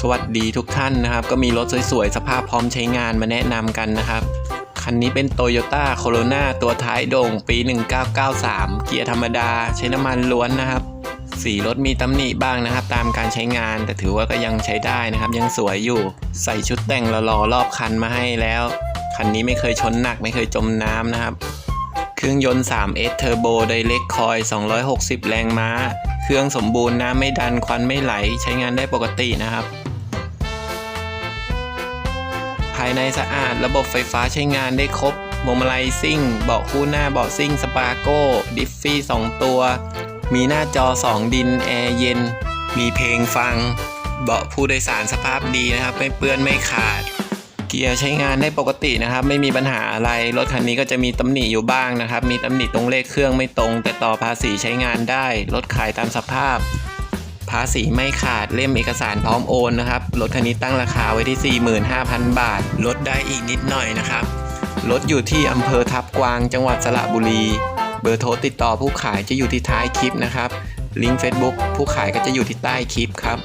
สวัสดีทุกท่านนะครับ ก็มีรถสวยๆ สภาพพร้อมใช้งานมาแนะนำกันนะครับ คันนี้เป็น Toyota Corona ตัวท้ายโด่งปี 1993 เกียร์ธรรมดา ใช้น้ำมันล้วนนะครับสีรถมีตำหนิบ้างนะครับ ตามการใช้งานแต่ถือว่าก็ยังใช้ได้นะครับ ยังสวยอยู่ใส่ชุดแต่งหล่อๆรอบคันมาให้แล้ว คันนี้ไม่เคยชนหนักไม่เคยจมน้ำนะครับ เครื่องยนต์ 3S Turbo Direct Coil 260 แรงม้า เครื่องสมบูรณ์น้ำไม่ดันควันไม่ไหลใช้งานได้ปกตินะครับ ภายในสะอาดระบบไฟฟ้าใช้งานได้ครบโมมไลซิ่ง เบาะคู่หน้าเบาะซิ่งสปาโก้ดิฟฟี่ 2 ตัว มีหน้าจอ 2 ดิน แอร์เย็น มีเพลงฟัง เบาะผู้โดยสารสภาพดีนะครับ ไม่เปื้อนไม่ขาด เกียร์ใช้งานได้ปกตินะครับ ไม่มีปัญหาอะไร รถคันนี้ก็จะมีตำหนิอยู่บ้างนะครับ มีตำหนิตรงเลขเครื่องไม่ตรง แต่ต่อภาษีใช้งานได้ รถขายตามสภาพ ภาษีไม่ขาดเล่มเอกสารพร้อมโอนนะครับ รถคันนี้ตั้งราคาไว้ที่ 45,000 บาท ลดได้อีกนิดหน่อยนะครับ รถอยู่ที่อำเภอทับกวาง จังหวัดสระบุรี เบอร์โทรติดต่อผู้ขายจะอยู่ที่ท้ายคลิปนะครับ ลิงก์ Facebook ผู้ขายก็จะอยู่ที่ใต้คลิปครับ